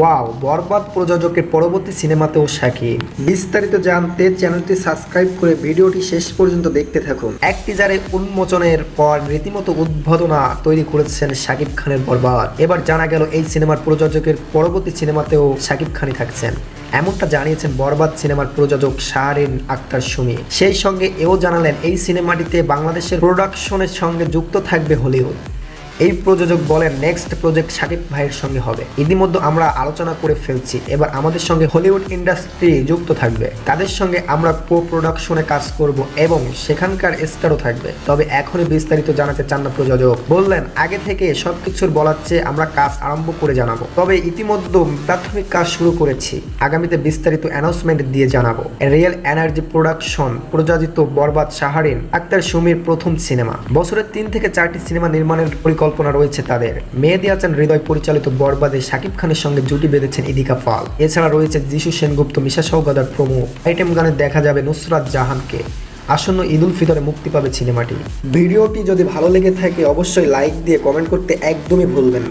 Wow, বরবাদ প্রযোজকের পরবর্তী সিনেমাতেও শাকিব বিস্তারিত জানতে চ্যানেলটি সাবস্ক্রাইব করে ভিডিওটি শেষ পর্যন্ত দেখতে থাকুন। এক টিজারে উন্মোচনের পর রীতিমতো উদ্বোধনা তৈরি করেছেন শাকিব খানের বরবাদ। এবার জানা গেল এই সিনেমার প্রযোজকের পরবর্তী সিনেমাতেও শাকিব খানই থাকছেন। এমনটা জানিয়েছেন বরবাদ সিনেমার প্রযোজক শাহরিন আক্তার সুমি। সেই সঙ্গে এও জানালেন, এই সিনেমাটিতে বাংলাদেশের প্রোডাকশনের সঙ্গে যুক্ত থাকবে হলিউড এই প্রযোজক বলেন নেক্সট প্রজেক্ট শাকিব ভাইয়ের সঙ্গে হবে। ইতিমধ্যে আমরা আলোচনা করে ফেলছি। এবার আমাদের সঙ্গে হলিউড ইন্ডাস্ট্রি যুক্ত থাকবে। তাদের সঙ্গে আমরা কো প্রোডাকশনে কাজ করব এবং সেখানকার স্টারও থাকবে। তবে এখনই বিস্তারিত জানাতে চান না প্রযোজক। বললেন, আগে থেকে সবকিছুর বলার চেয়ে আমরা কাজ আরম্ভ করে জানাব। তবে ইতিমধ্যে প্রাথমিক কাজ শুরু করেছি। আগামীতে বিস্তারিত অ্যানাউন্সমেন্ট দিয়ে জানাব। রিয়েল এনার্জি প্রোডাকশন প্রযোজিত বরবাদ সাহারিন আক্তার সুমির প্রথম সিনেমা। বছরের তিন থেকে চারটি সিনেমা নির্মাণের পরিকল্পনা রয়েছে তাদের। মেহেদি হাসান, হৃদয় পরিচালিত বরবাদে শাকিব খানের সঙ্গে জুটি বেঁধেছেন ইদিকা পাল। এছাড়া রয়েছে যিশু সেনগুপ্ত, মিশা সৌগাদার প্রমুখ। আইটেম গানে দেখা যাবে নুসরাত জাহানকে। আসন্ন ঈদ উল ফিতরে মুক্তি পাবে সিনেমাটি। ভিডিওটি যদি ভালো লেগে থাকে, অবশ্যই লাইক দিয়ে কমেন্ট করতে একদমই ভুলবেন না।